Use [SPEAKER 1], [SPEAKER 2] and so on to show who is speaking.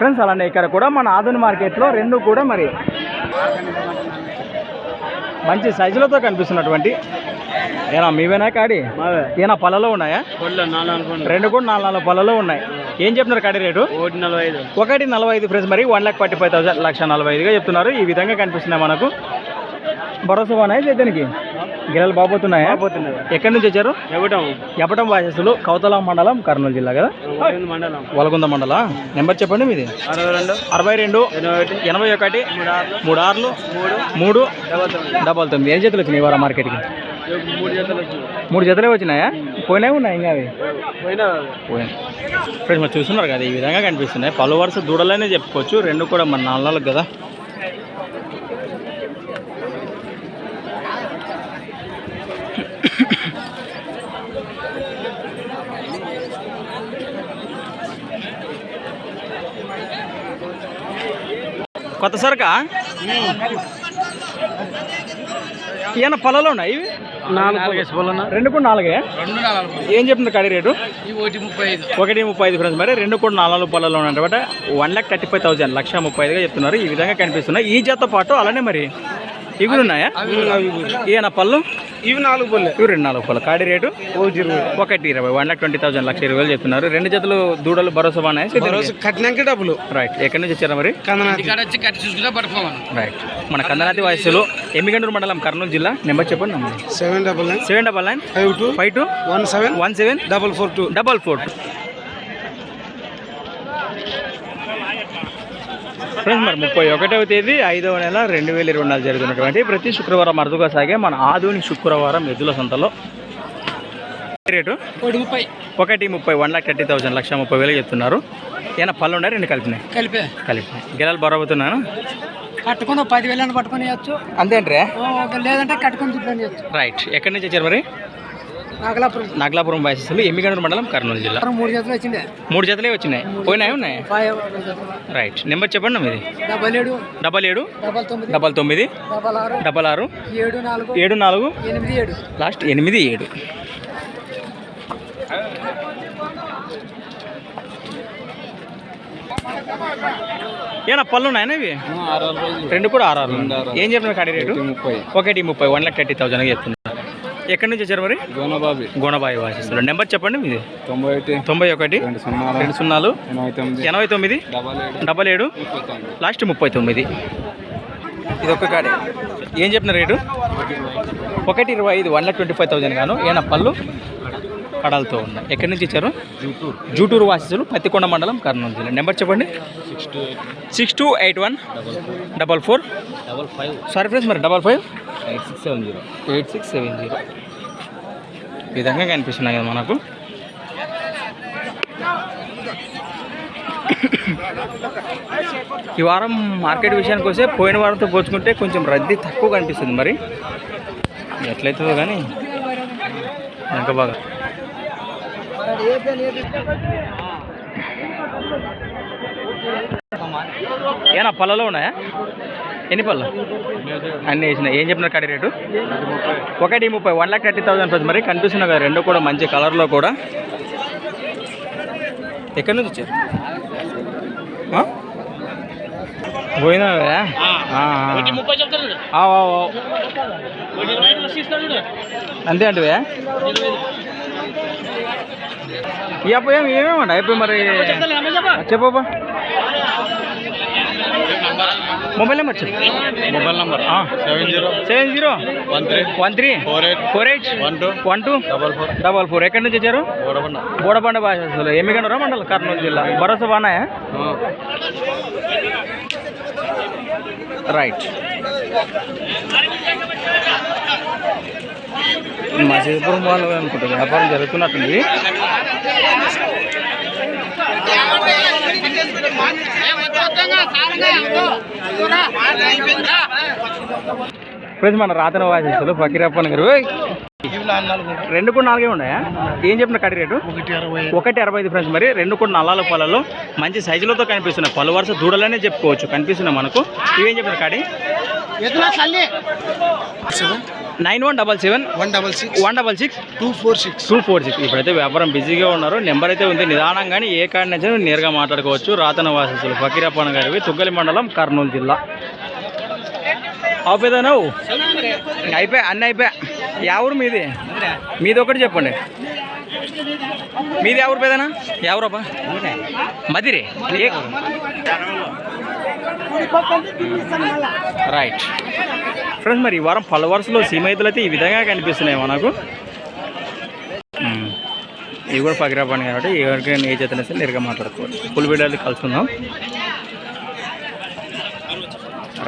[SPEAKER 1] Friends అలానే ఇక్కడ కూడా మన ఆధునిక మార్కెట్లో రెండు కూడా మరి మంచి సైజులతో కనిపిస్తున్నటువంటి. ఏనా మీవేనా కాడి? ఏనా పళ్ళలో ఉన్నాయా? రెండు కూడా నాలుగు నాలుగు పళ్ళలో ఉన్నాయి. ఏం చెప్తున్నారు కాడి రేటు?
[SPEAKER 2] ఒకటి నలభై ఐదు.
[SPEAKER 1] ఒకటి నలభై ఐదు ఫ్రెండ్స్ మరి one lakh forty five thousand లక్ష నలభై ఐదుగా చెప్తున్నారు. ఈ విధంగా కనిపిస్తున్నాయి మనకు. భరోసా బాగున్నాయి చేద్దానికి గిరలు
[SPEAKER 2] పోతున్నది
[SPEAKER 1] ఎక్కడి నుంచి వచ్చారు? ఎప్పటం వాసస్సులు కౌతల మండలం కర్నూలు జిల్లా కదా? వలగుంద మండల? నెంబర్ చెప్పండి మీది.
[SPEAKER 2] అరవై రెండు ఎనభై ఒకటి. మూడు ఆరు
[SPEAKER 1] మూడు ఆరులు
[SPEAKER 2] మూడు. డబల్ తొమ్మిది.
[SPEAKER 1] ఏ జతలు వచ్చినాయి వారా మార్కెట్కి?
[SPEAKER 2] మూడు జతలు
[SPEAKER 1] వచ్చినాయా. పోయినాయి ఉన్నాయి ఇంకా అవి?
[SPEAKER 2] పోయినా.
[SPEAKER 1] ఫ్రెండ్స్ మరి చూస్తున్నారు కదా ఈ విధంగా కనిపిస్తున్నాయి. పలు వరుస దూడలనే చెప్పుకోవచ్చు. రెండు కూడా మన నాలుగు కదా. కొత్త సరుకా? ఈయన పొలాలు ఉన్నాయి ఇవి? రెండు కూడా నాలుగే? ఏం చెప్తుంది కడి రేటు?
[SPEAKER 2] ఒకటి ముప్పై ఐదు.
[SPEAKER 1] ఫ్రెండ్స్ మరి రెండు కూడా నాలుగు పళ్ళలో ఉన్నమాట one lakh thirty five thousand లక్ష ముప్పై ఐదుగా చెప్తున్నారు. ఈ విధంగా కనిపిస్తున్నాయి. ఈ జతతో పాటు అలానే మరి ఇవి కూడా ఉన్నాయా ఈయన పళ్ళు?
[SPEAKER 2] ఇవి నాలుగు పల్లె
[SPEAKER 1] ఇవి రెండు నాలుగు పళ్ళు. కాడి రేటు?
[SPEAKER 2] ఒకటి ఇరవై.
[SPEAKER 1] ఒకటి ఇరవై. వన్ ల్యాక్ ట్వంటీ థౌసండ్ లక్ష ఇరవై వేలు చెప్తున్నారు. రెండు జతలు దూడలు భరోసా బాగున్నాయి?
[SPEAKER 2] కట్టినాక డబ్బులు.
[SPEAKER 1] రైట్ ఎక్కడి నుంచి వచ్చారా మరి?
[SPEAKER 2] ఇక్కడ వచ్చి కట్టి చూసుకుంటే పడుకోమని
[SPEAKER 1] రైట్ మన కందనాతి వయస్సులో ఎమ్మిగండూరు మండలం కర్నూలు జిల్లా నెంబర్ చెప్పండి
[SPEAKER 2] seven double nine.
[SPEAKER 1] Seven double nine
[SPEAKER 2] five two
[SPEAKER 1] five two
[SPEAKER 2] one seven
[SPEAKER 1] one seven
[SPEAKER 2] double four two.
[SPEAKER 1] Double four. Friends మరి ముప్పై ఒకటవ తేదీ ఐదవ నెల రెండు వేల ఇరవై నాలుగు జరుగుతున్నటువంటి ప్రతి శుక్రవారం అరుదుగా సాగే మన ఆధునిక శుక్రవారం ఎద్దుల సంతలో. రేటు?
[SPEAKER 2] ముప్పై.
[SPEAKER 1] ఒకటి ముప్పై వన్ లాక్ థర్టీ థౌసండ్ లక్ష ముప్పై వేలు చెప్తున్నారు. ఏమైనా పళ్ళు ఉన్నాయి రెండు కలిపినాయి?
[SPEAKER 2] కలిపే.
[SPEAKER 1] కలిపినాయి. గిరాలు బరవుతున్నాను
[SPEAKER 2] కట్టుకుని పదివేలు పట్టుకొని
[SPEAKER 1] అంతేంట్రే
[SPEAKER 2] లేదంటే కట్టుకొని
[SPEAKER 1] రైట్. ఎక్కడి నుంచి వచ్చారు మరి?
[SPEAKER 2] నాగలాపురం.
[SPEAKER 1] నాగలాపురం బాయసలు ఎమ్మిగండూరు మండలం కర్నూలు జిల్లా.
[SPEAKER 2] మూడు జతలు వచ్చిండే.
[SPEAKER 1] మూడు జతలే వచ్చినాయి. పోయినాయి ఉన్నాయి? రైట్ నెంబర్ చెప్పండి నా మీది
[SPEAKER 2] డబల్ ఏడు.
[SPEAKER 1] డబల్ ఏడు.
[SPEAKER 2] డబల్ తొమ్మిది.
[SPEAKER 1] డబల్
[SPEAKER 2] ఆరు.
[SPEAKER 1] డబల్ ఆరు.
[SPEAKER 2] ఏడు నాలుగు.
[SPEAKER 1] ఏడు నాలుగు.
[SPEAKER 2] ఎనిమిది ఏడు.
[SPEAKER 1] లాస్ట్ ఎనిమిది ఏడు. ఏనా పళ్ళు ఉన్నాయనా ఇవి రెండు కూడా ఆరు ఏం చెప్పిన కాడి రేటు?
[SPEAKER 2] ముప్పై.
[SPEAKER 1] ఒకటి ముప్పై వన్ లాక్ థర్టీ థౌసండ్ చెప్తున్నారు. ఎక్కడి నుంచి వచ్చారు మరి?
[SPEAKER 2] గోనబాబి
[SPEAKER 1] గుణబాయి వాసిస్తున్నారు. నెంబర్ చెప్పండి మీది.
[SPEAKER 2] తొంభై ఒకటి
[SPEAKER 1] తొంభై ఒకటి
[SPEAKER 2] రెండు సున్నా
[SPEAKER 1] రెండు సున్నాలు
[SPEAKER 2] ఎనభై తొమ్మిది
[SPEAKER 1] ఎనభై తొమ్మిది
[SPEAKER 2] డబల్ ఏడు
[SPEAKER 1] లాస్ట్ ముప్పై తొమ్మిది. ఇది ఒక్క కాడే. ఏం చెప్పిన రేటు? ఒకటి ఇరవై ఐదు one lakh twenty five thousand గాను ఏనా పళ్ళు కడాలతో ఉన్నాయి. ఎక్కడి నుంచి ఇచ్చారు
[SPEAKER 2] జూటూరు.
[SPEAKER 1] జూటూరు వాసిసులు పత్తికొండ మండలం కర్నూలు జిల్లా. నెంబర్ చెప్పండి.
[SPEAKER 2] Six two eight.
[SPEAKER 1] One double four.
[SPEAKER 2] Double five.
[SPEAKER 1] Sorry friends మరి double five.
[SPEAKER 2] Eight six seven zero.
[SPEAKER 1] Eight six seven zero. ఈ విధంగా కనిపిస్తున్నాయి కదా మనకు. ఈ వారం మార్కెట్ విషయానికి వస్తే పోయిన వారంతో పోల్చుకుంటే కొంచెం రద్దీ తక్కువ కనిపిస్తుంది మరి. ఎట్లయితుందో కానీ ఇంకా బాగా. ఏనా పళ్ళలో ఉన్నాయా? ఎన్ని పళ్ళు? అన్నీ వేసినాయి ఏం చెప్పినారు కడి రేటు? ఒకటి ముప్పై one lakh thirty thousand plus మరి. కనిపిస్తున్నాయి కదా రెండు కూడా మంచి కలర్లో కూడా. ఎక్కడి నుంచి వచ్చారు? ఆ, ఆ. అంతే అంటే అప్పు ఏమి ఏమేమండి అయిపోయి మరి చెప్పబ్బా mobile number
[SPEAKER 2] mobile number. Seven zero.
[SPEAKER 1] Seven zero.
[SPEAKER 2] One three.
[SPEAKER 1] One three.
[SPEAKER 2] Four eight.
[SPEAKER 1] Four eight.
[SPEAKER 2] One two.
[SPEAKER 1] One two.
[SPEAKER 2] Double four.
[SPEAKER 1] Double four. ఎక్కడి నుంచి వచ్చారు?
[SPEAKER 2] ఓడబండ
[SPEAKER 1] బోడబండ భాషలు ఎమ్మిగండరా మండలం? కర్నూలు జిల్లా. భరోసా బాగున్నాయా? రైట్. మా సిద్ధిపురం వాళ్ళు అనుకుంటా వ్యాపారం జరుగుతున్నట్టుంది. ఫ్రెండ్స్ మన రాతన వాసిస్తులు ఫకీరప్పన్ గారు. రెండు కూడా నాలుగే ఉన్నాయా? ఏం చెప్పిన కడి రేటు?
[SPEAKER 2] ఒకటి అరవై
[SPEAKER 1] ఒకటి అరవై ఐదు ఫ్రెండ్స్ మరి రెండు కూడా నల్లాల పొలాలు. మంచి సైజులతో కనిపిస్తున్నాయి పలు వరుస దూడలనే చెప్పుకోవచ్చు కనిపిస్తున్నాయి మనకు. ఇవేం చెప్పిన కాడి nine one double seven
[SPEAKER 3] one double six.
[SPEAKER 1] One double six.
[SPEAKER 3] Two four six.
[SPEAKER 1] Two four six. ఇప్పుడైతే వ్యాపారం బిజీగా ఉన్నారు. నెంబర్ అయితే ఉంది. నిదానంగానే ఏ కాడి నుంచి నేరుగా మాట్లాడుకోవచ్చు. రాతన వాసస్సులు ఫకీరప్పన్న గారివి తుగ్గలి మండలం కర్నూలు జిల్లా. అవుపోయేదా అయిపోయా? అన్నీ అయిపోయా? ఊరు మీది? మీది ఒకటి చెప్పండి. మీది ఎవరు పేదనా? ఎవరబ్బా మదిరే? రైట్. ఫ్రెండ్స్ మరి ఈ వారం పలు వరుసలో సీమైతులు అయితే ఈ విధంగా కనిపిస్తున్నాయి మనకు ఇవి కూడా పగిరాపాని కాబట్టి ఎవరికైనా ఏ చేతనే సరే నేరుగా మాట్లాడుకోవాలి ఫుల్ వీడియోలు కలుసుకుందాం